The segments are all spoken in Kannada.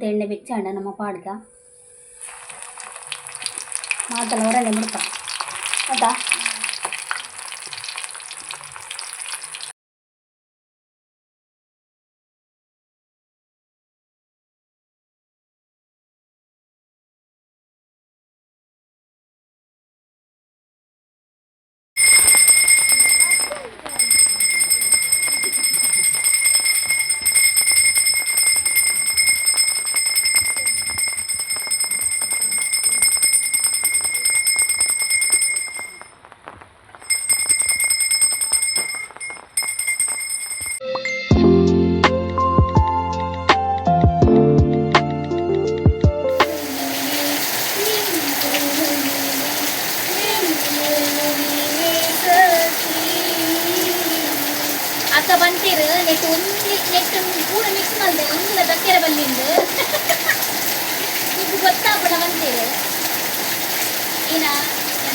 తెండి పెంచాడు అన్నమ్మ పాడుతా మాటలు కూడా నిమ్ముతా అదా ಪೂರ ಮಿಕ್ಸ್ ಮಾಡಿದೆ ಒಂದಿಲ್ಲ ದಕ್ಕೆರೆ ಬಲ್ಲಿಂದು ಇದು ಗೊತ್ತಾಗ್ಬಿಡ ಬಂತೀರು ಏನ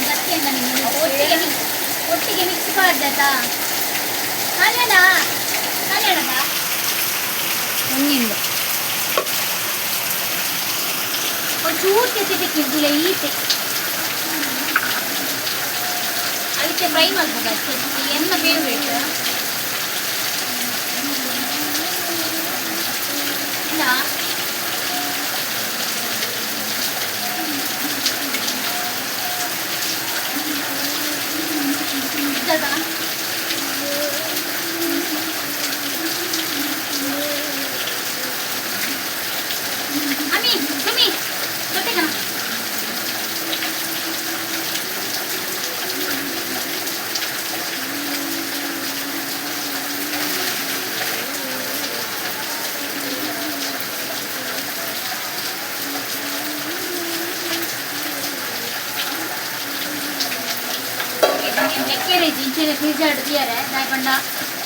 ದಕ್ಕೆ ನಿಮಗೆ ಒಟ್ಟಿಗೆ mix- ಒಟ್ಟಿಗೆ ಮಿಕ್ಸ್ ಮಾಡ್ದಾ ಕಲ್ಯಾಣ ಕಲ್ಯಾಣದ ಒಂದಿಂದು ಒಂಚೂರು ತೆತ್ತಿಕ್ಕಿದ್ದಿಲ್ಲ ಈತೆ ಅದಕ್ಕೆ ಫ್ರೈ ಮಾಡ್ಬೋದು ಅಷ್ಟೇ ಎಣ್ಣೆ ಬೇಡಬೇಕು na ನೆಕ್ಕೆರೆ ಜಿಂಚೆರೆ ಫ್ರಿಜ್ ಅಡ್ದಿಯಾರೆ ದಯಪಂಡ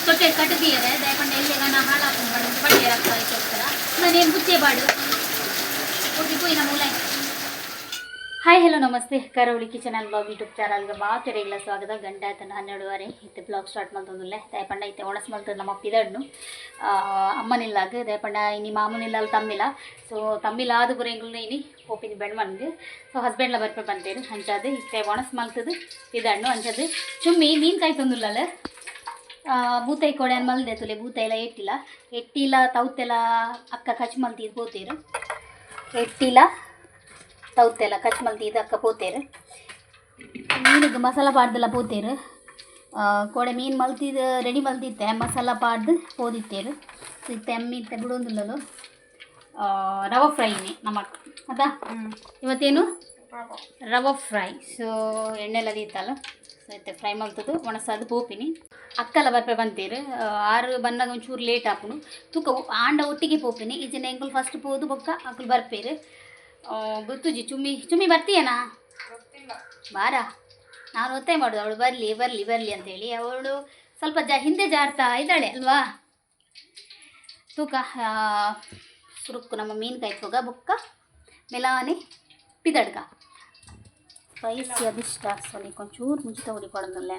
ತೊಟ್ಟೆ ಕಟ್ಟದಿಯಾರೆ ದಯಪಂಡ ಎಲ್ಲಿ ನಾನು ಹಾಳಾಕೊಂಡು ಬಡ ಬಡ್ಡಿ ರಕ್ತ ಅದಕ್ಕೋಸ್ಕರ ನಾನೇನು ಬುಚ್ಚೆ ಬಾಡು ಹೋಗಿ ಪೋಯಿನ ಮೂಲೆ ಹಾಯ್ ಹಲೋ ನಮಸ್ತೆ. ಕರಾವಳಿ ಕಿಚನ್ ಅಲ್ಲಿ ಬ್ಲಾಗ್ ಯೂಟ್ಯೂಬ್ ಚಾನಲ್ಗೆ ಮಾತೆರೆಗಳ ಸ್ವಾಗತ. ಗಂಟೆ ಹನ್ನೆರಡು ಹನ್ನೆರಡುವರೆ ಇತ್ತು ಬ್ಲಾಗ್ ಸ್ಟಾರ್ಟ್ ಮಾಡ್ತಂದಿಲ್ಲ ದಯಪಂಡ ಇತ್ತೆ ಒಣಸ್ ಮಾಡ್ತದೆ ನಮ್ಮ ಪಿದಡ್ನು. ಅಮ್ಮನಿಲ್ಲಾಗ ದಯಪಂಡ ಇನಿ ಮಾಮೂನಿಲ್ಲ ಅಲ್ಲಿ ತಮ್ಮಿಲ್ಲ. ಸೊ ತಮ್ಮಿಲ್ಲ ಆದ ಇನಿ ಇನಿ ಹೋಪಿನ ಬೆಣ್ಮನ್ಗೆ ಸೊ ಹಸ್ಬೆಂಡ್ಲ ಬರ್ಪ ಬಂತೇರು ಹಂಚಾದು ಇತ್ತೆ ಒಣಸ್ ಮಲ್ತದು, ಪಿದಡ್ನು ಹಂಚದು ಚುಮ್ಮಿ ಮೀನು ಕಾಯಿ ತಂದುಲ್ಲಲ್ಲ ಬೂತೈ ಕೊಡೆ ಮಲ್ದೆ ತುಲೆ ಬೂತ ಎಲ್ಲ ಎಟ್ಟಿಲ್ಲ. ಎಟ್ಟಿಲ್ಲ ತೌತೆಲ್ಲ ಅಕ್ಕ ಕಚ್ ಮಲ್ತಿದ್ದು ಬೋತೇರು. ಎಟ್ಟಿಲ್ಲ. ತೌತೆಲ್ಲ ಕಚ್ ಮಲ್ತಿ ಇದಕ್ಕ ಪೋತೇರು. ಮೀನಿಗೆ ಮಸಾಲ ಪಾಡ್ದೆಲ್ಲ ಪೋತೇರು. ಆ, ಕೊಡೆ ಮೀನು ಮಲ್ತಿದ್ದು ರೆಡಿ ಮಲ್ತಿತ್ತೆ ಮಸಾಲ ಪಾಡ್ದು ಪೋದಿತ್ತೇರು. ಇತ್ತೆ ಅಮ್ಮಿತ್ತೆ ಬಿಡೋದಿಲ್ಲದು ರವ ಫ್ರೈನೇ ನಮ್ಮ ಅದ? ಇವತ್ತೇನು? ರವ. ಫ್ರೈ. ಸೊ ಎಣ್ಣೆಲ್ಲ ದೀತಲ್ಲ ಸೊ ಇತ್ತೆ ಫ್ರೈ ಮಲ್ತದ್ದು. ಒಣಸಾದ ಪೋಪಿನಿ. ಅಕ್ಕಲ ಬರ್ಪೆ ಬಂತೀರು. ಆರು ಬಂದಾಗ ಒಂಚೂರು ಲೇಟ್ ಹಾಕೊಂಡು ತೂಕ ಆಂಡ ಒಟ್ಟಿಗೆ ಪೋಪಿನಿ. ಈಜಿನ ಎಂಕುಲು ಫಸ್ಟ್ ಪೋದು ಬೊಕ್ಕ ಅಕ್ಕಲು ಬರ್ಪೇರು. ಗೊತ್ತುಜಿ ಚುಮ್ಮಿ ಚುಮ್ಮಿ ಬರ್ತೀಯನಾ ಬಾರ ನಾನು ಒತ್ತಾಯ ಮಾಡೋದು ಅವಳು ಬರಲಿ ಬರಲಿ ಬರಲಿ ಅಂತೇಳಿ ಅವಳು ಸ್ವಲ್ಪ ಜ ಹಿಂದೆ ಜಾರ್ತಾ ಇದ್ದಾಳೆ ಅಲ್ವಾ ತೂಕ ಆ, ಸುರುಕ್ಕು ನಮ್ಮ ಮೀನು ಕಾಯ್ತೋಗ ಬೊಕ್ಕ ಮೆಲಾನೆ ಪಿದಡ್ಗ ಸ್ಪೈಸಿ ಅದಿಷ್ಟ ಸೊಲಿ ಕೊಂಚೂರು ಮುಂಚಿತ ಹುಡಿ ಕೊಡೋದಿಲ್ಲ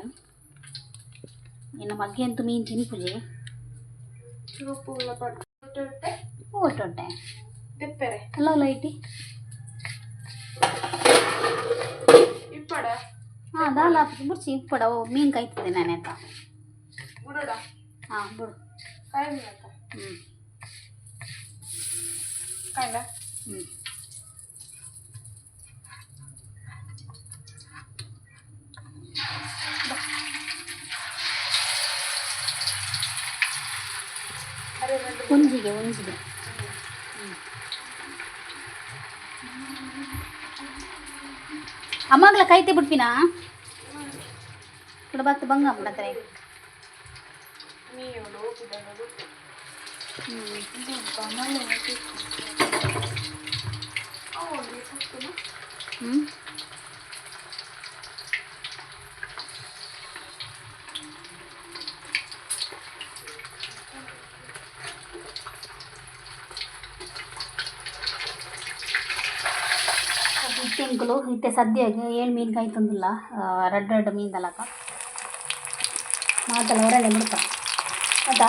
ಇನ್ನು ಮಗ್ಗೆ ಅಂತೂ ಮೀನು ತಿನ್ಪುಜಿ ಓಟೊಟ್ಟೆ ಅಲ್ಲ ಲೈಟಿ ಇಪ್ಪಡ ಹಾಂ ದಾಲ ಬುಡ್ಸಿ ಇಪ್ಪಡ ಓ ಮೀನು ಕಾಯ್ತದೆ ನಾನು ಆಯ್ತಾ ಬುಡಡ ಹಾಂ ಬಿಡು ಕಾಯಿ ಮೀನತ್ತ ಹ್ಞೂ ಕಾಯ್ದ ಹ್ಞೂ ಅರೆ ನಂದು ಒಂಜಿಗೆ ಒಂಜಿಗೆ Amak lah kaite buat pina. Kalau bakti bangga mana tadi? Hmm. ಎಂಕುಲು ಇತ್ತೆ ಸದ್ಯಗೆ ಏಳು ಮೀನ್ಕಾಯಿ ತಂದಿಲ್ಲ. ರೆಡ್ ರಡ್ ಮೀನ್ದಲಕ. ಮಾತಲ್ಲ ಹೊರಗೆ ಬಿಡ್ತ ಆಯ್ತಾ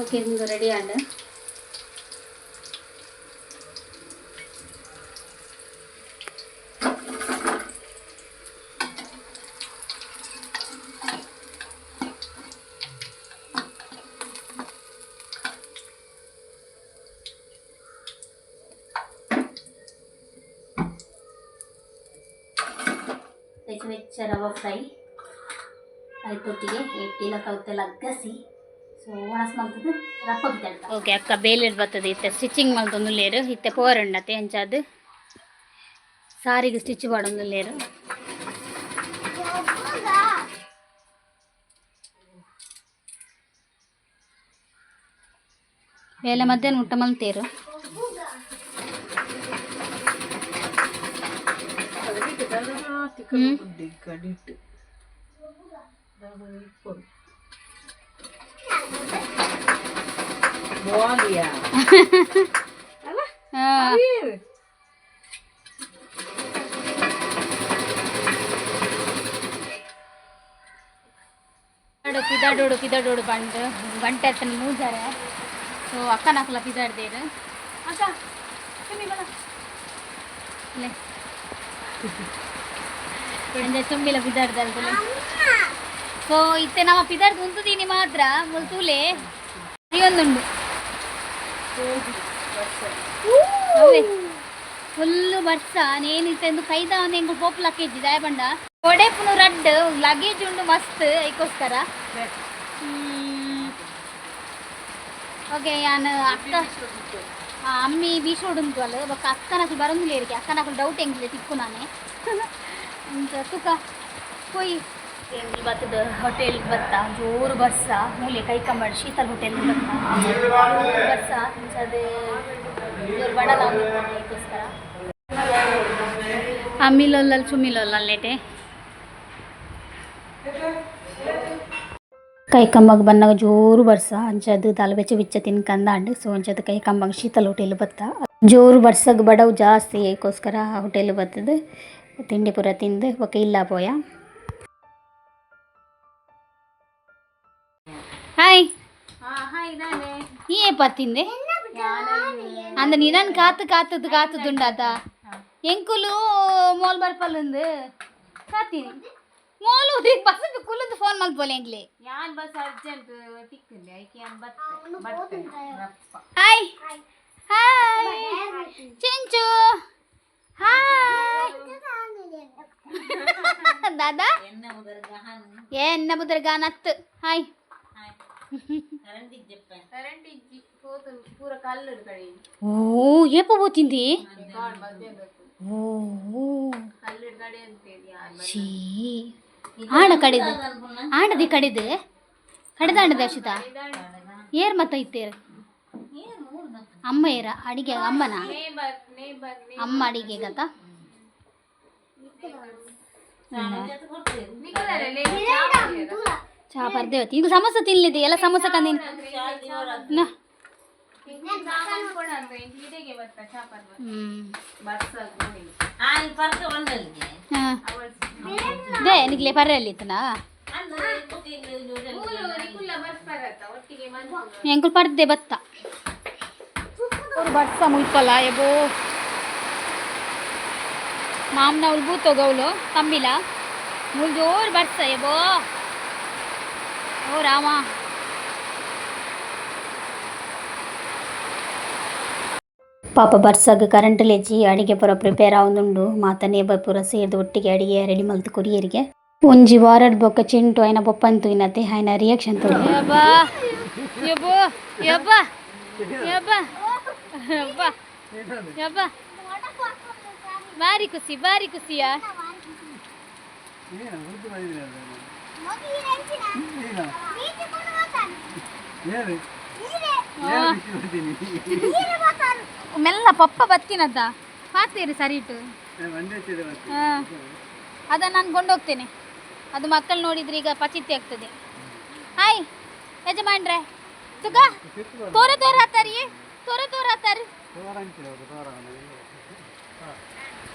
ಓಕೆ ಹಿಂಗೆ ರೆಡಿ ಆಂಡ ರವೆ ಫ್ರೈ ಅದೊಟ್ಟಿಗೆ ಎಟ್ಟಿಲ ಕವಿತೆಲ್ಲ ಅಗ್ಗಸಿ ಸೊ ಒಣಸ್ ಮಲ್ತದ್ದು ರಪ್ಪ ಓಕೆ ಅಕ್ಕ ಬೇಲಿಡ್ ಬರ್ತದೆ ಇತ್ತೆ ಸ್ಟಿಚಿಂಗ್ ಮಲ್ತೊಂದು ಲೇರು ಇತ್ತೆ ಪೋರಣ್ಣತೆ ಹೆಂಚಾದು ಸಾರಿಗೆ ಸ್ಟಿಚ್ ಮಾಡೋದು ಲೇರು వేల మధ్య ఉట్టమలు తీరు ಕಡಿಟ್ಟು ಬಾಲಿಯಾ ಹಾ. ಕಿದಾಡೋಡು ಪಿದಾಡೋಡು ಬಂಡು ಗಂಟೆ ಹತ್ತನ ಮೂಜಾರೆ. ಸೊ ಅಕ್ಕ ನಾಕಲ ಪಿದಾಡ್ದೇರು ಅಕ್ಕ ಸುಮ್ಮಿ ಬಲ ಇಲ್ಲೇ ಅಂದ್ರೆ ತುಂಬಿಲ ಪಿದಾಡ್ದಲ್ದಲ್ಲ ಸೊ ಇತ್ತೆ ನಮ್ಮ ಪಿದಾಡ್ದು ಉಂತುದೀನಿ ಮಾತ್ರ ಮುಲ್ತೂಲೆ ಒಂದುಂಡು ಫುಲ್ಲು ಬರ್ಸ ನೇನು ಇತ್ತೆಂದು ಕೈದ ಒಂದು ಪೋಪ್ ಲಕ್ಕೇಜ್ ದಾಯ ಬಂಡ ಕೊಡೆ ಪುನು ರಡ್ ಲಗೇಜ್ ಉಂಡು ಮಸ್ತ್ ಐಕೋಸ್ಕರ ಓಕೆ ಯಾನ್ ಅಕ್ಕ ಆ, ಅಮ್ಮಿ ಬೀಸೋಡು ಉಂಟು ಅಲ್ಲ ಬೊಕ್ಕ ಅಕ್ಕನಕಲು ಬರೋಂಗಿಲ್ಲ ಇರಿಗೆ ಅಕ್ಕನಕಲು ಡೌಟ್ ಹೆಂಗಿದೆ ತಿಕ್ಕು ನಾನೇ ಅಂತ ತುಕ ಕೊಯ್ ಇವತ್ತದ ಹೋಟೆಲ್ ಬತ್ತ? ಜೋರು ಬರ್ಸ ಮೂಲೆ ಕೈ ಕಂಬಡ್ ಶೀತಲ್ ಹೋಟೆಲ್ ಬತ್ತ? ಬರ್ಸ ಅದು ಜೋರು ಬಡಲ ಅದಕ್ಕೋಸ್ಕರ ಅಮ್ಮಿಲೊಲ್ಲಲ್ಲಿ ಚುಮ್ಮಿಲೊಲ್ಲಲ್ಲೇಟೆ ಕೈ ಕಂಬಗೆ ಬಂದಾಗ ಜೋರು ಬರ್ಸ ಅಂಚದು ತಲೆ ಬೆಚ್ಚ ಬಿಚ್ಚ ತಿನ್ಕಂದಾಂಡ್. ಸೊ ಅಂಚದು ಕೈ ಕಂಬಗೆ ಶೀತಲ್ ಹೋಟೆಲ್ ಬತ್ತ. ಜೋರು ಬರ್ಸಗ್ ಬಡವು ಜಾಸ್ತಿ. ಏಕೋಸ್ಕರ ಹೋಟೆಲ್ ಬತ್ತದು. ತಿಂಡಿ ಪೂರ ತಿಂದು ಒಕ್ಕ ಇಲ್ಲ ಪೋಯ ಹಾಯ್ ನೀ ಪತ್ತಿಂದೆ ಅಂದ ನಿನನ್ ಕಾತು ಕಾತದ್ದು ಕಾತದುಂಡಾತ ಎಂಕುಲು ಮೋಲ್ ಬರ್ಪಲ್ಲುಂದು ಕಾತೀನಿ ಮೋಲು ಉದ್ರಿಗೆ ಬಸ್ ಕುಲುಂದು ಫೋನ್ ಮಲ್ಪೋಲೆ ಎಂಗ್ಲಿ ಯಾನ್ ಬಸ್ ಅರ್ಜೆಂಟ್ ತಿಕ್ಕಿಲ್ಲ ಐಕೆ ಯಾನ್ ಬತ್ತೆ ಬತ್ತೆ ರಪ್ಪ ಹಾಯ್ ಹಾಯ್ ಚಿಂಚು ಹಾಯ್ ದಾದಾ? ಎನ್ನ ಮುದರ ಗಹನ್ ಏ ಎನ್ನ ಬುದ್ರ ಗಾನತ್. ಹಾಯ್. ಓ ಏಪ ಛೀ. ಆಣ ಕಡಿದು. ಆಣದಿ ಕಡಿದು. ಕಡಿದ ಆಣದ ಅರ್ಷಿತ ಏರ್ ಮತ್ತ ಇತ್ತೇರು ಅಮ್ಮ ಏರ ಅಡಿಗೆ ಅಮ್ಮನ? ಅಮ್ಮ ಅಡಿಗೆ ಗತ ಚಾ ಬರ್ದೇವತಿ ಇದು ಸಮೋಸ ತಿನ್ಲಿದೆ ಎಲ್ಲ ಸಮೋಸ ಕಂದಿನ ನಾ ಇಡೆಗೆ ಬರ್ತ ಚಾಪರ್ ಹ್ಮ್ ಬಸ್ ಹಾ ದೇ ನಿಗ್ಲೆ ಪರ್ರಲ್ಲಿ ಇತ್ತನಾ ಬಸ್ ಬರತ್ತ ಒಟ್ಟಿಗೆ ಮಂದು ಎಂಕುಲ್ ಪರ್ದೆ ಬತ್ತ ಅವ್ರು ಬರ್ಸ ಮುಲ್ಪಲ್ಲ ಎಬೋ ಮಾಮ್ನ ಅವ್ಳು ಬೂತೋಗವಳು ತಂಬಿಲ ಮುಲ್ ಜೋರು ಬರ್ಸ ಎಬೋ ಓ ರಾಮ ಪಾಪ ಬರ್ಸಾಗ ಕರೆಂಟ್ ಲೆಜ್ಜಿ ಅಡಿಗೆ ಪೂರ ಪ್ರಿಪೇರ್ ಆವೊಂದುಂಡು ಮಾತ ನೇಬರ್ ಪೂರ ಸೇರ್ದು ಒಟ್ಟಿಗೆ ಅಡಿಗೆ ರೆಡಿ ಮಲ್ತು ಕೊರಿಯರಿಗೆ ಒಂಜಿ ವಾರಡ್ ಬೊಕ್ಕ ಚಿಂಟು ಆಯ್ನ ಬೊಪ್ಪಂತು ಇನ್ನತೆ ಆಯ್ನ ರಿಯಾಕ್ಷನ್ ತೋರಿ ಯಬ್ಬಾ ಯಬ್ಬೋ ಯಬ್ಬಾ ಯಬ್ಬಾ ಯಬ್ಬಾ ಯಬ್ಬಾ ಬಾರಿ ಖುಷಿ ಬಾರಿ ಖುಷಿಯಾ ಮೆಲ್ಲ ಪಪ್ಪ ಬತ್ತಿನದ್ದ. ಹಾಕ್ತೀರಿ ಸರಿ ಇಟ್ಟು. ಅದನ್ನು ನಾನು ಕೊಂಡೋಗ್ತೇನೆ ಅದು ಮಕ್ಕಳು ನೋಡಿದ್ರೆ ಈಗ ಪಚಿತಿ ಆಗ್ತದೆ. ಹಾಯ್ ಯಜಮಾನ್ರೆ. ಸುಗ ತೋರ ತೋರ ಹತ್ತಾರಿ ತೋರ ತೋರ ಹತ್ತಾರಿ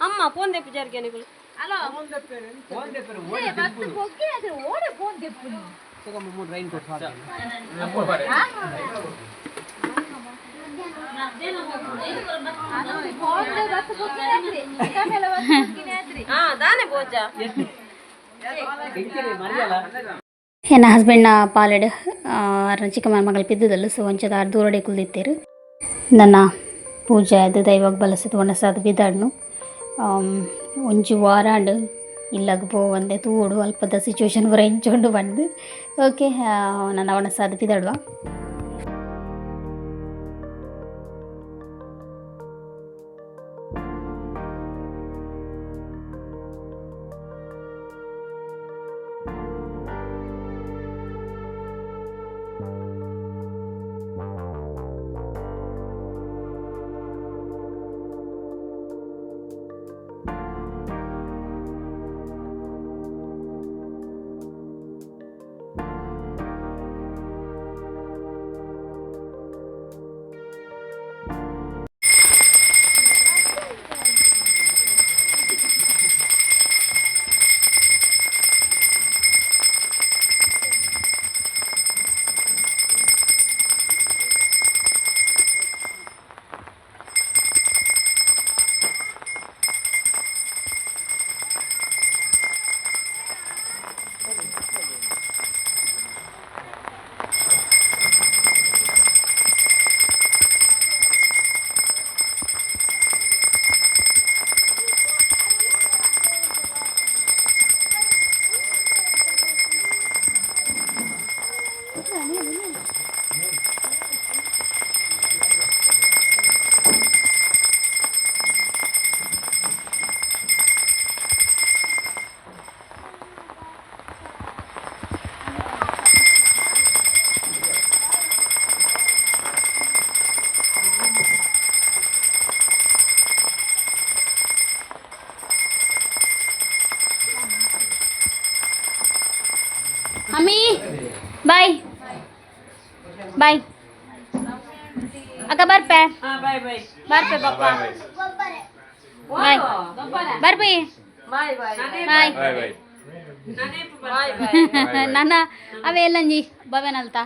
ಅಮ್ಮ ಫೋನ್ ತೆಪ್ಪಿ ಜಾರಿಗೆ ನೀವು ಹಾ ದಾನೆ ಬೋಜ. ನನ್ನ ಹಸ್ಬೆಂಡ್ನ ಪಾಲೆಡ್ ಚಿಕ್ಕಮ್ಮನ ಮಗಳು ಬಿದ್ದುದಲ್ಲ ಸೊ ಒಂಚದ ಆರು ದೂರಡೆ ಕುಲ್ದಿತ್ತೇರು ನನ್ನ ಪೂಜೆ ಅದು ದೈವಾಗ ಬಲಸದು ಒಣಸಾದ ಬಿದ್ದಾಡ್ನು. ಒಂಜಿ ವಾರಾಂಡ್ ಇಲ್ಲಾಗ ಪೋವಂದೆ ತೂಡು ಅಲ್ಪದ ಸಿಚುವೇಶನ್ ಬರ ಎಂಚೊಂಡು ಬಂದು. ಓಕೆ ನನ್ನ ಅವನ ಬಿದ್ದಾಡುವ ಬಾಯ್ ಬಾಯ್ ಬಾಯ್ ಬಾಯ್ ಬಾಯ್ ಬಾಯ್ ಬಾಯ್ ನನ್ನ ಅವೇ ಎಲ್ಲಂಜಿ ಬವೆನಲ್ತ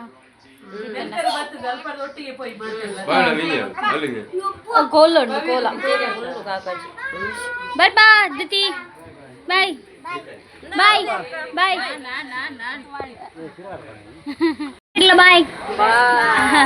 ಒಟ್ಟಿಗೆ ಪೋಯ್ ಮಾಡ್ತೇವೆ ಬಾಳ ನಿಂಗೆ ಅಲ್ಲಿಗೆ ಕೋಲ್ ಉಂಟು ಕೋಲ ಹುಲ್ಲು ಕಾಕಾಜಿ ಬರ್ಬಾ ದಿತಿ ಬಾಯ್ ಬಾಯ್ ಬಾಯ್ ಇಲ್ಲ ಬಾಯ್ ಬಾಯ್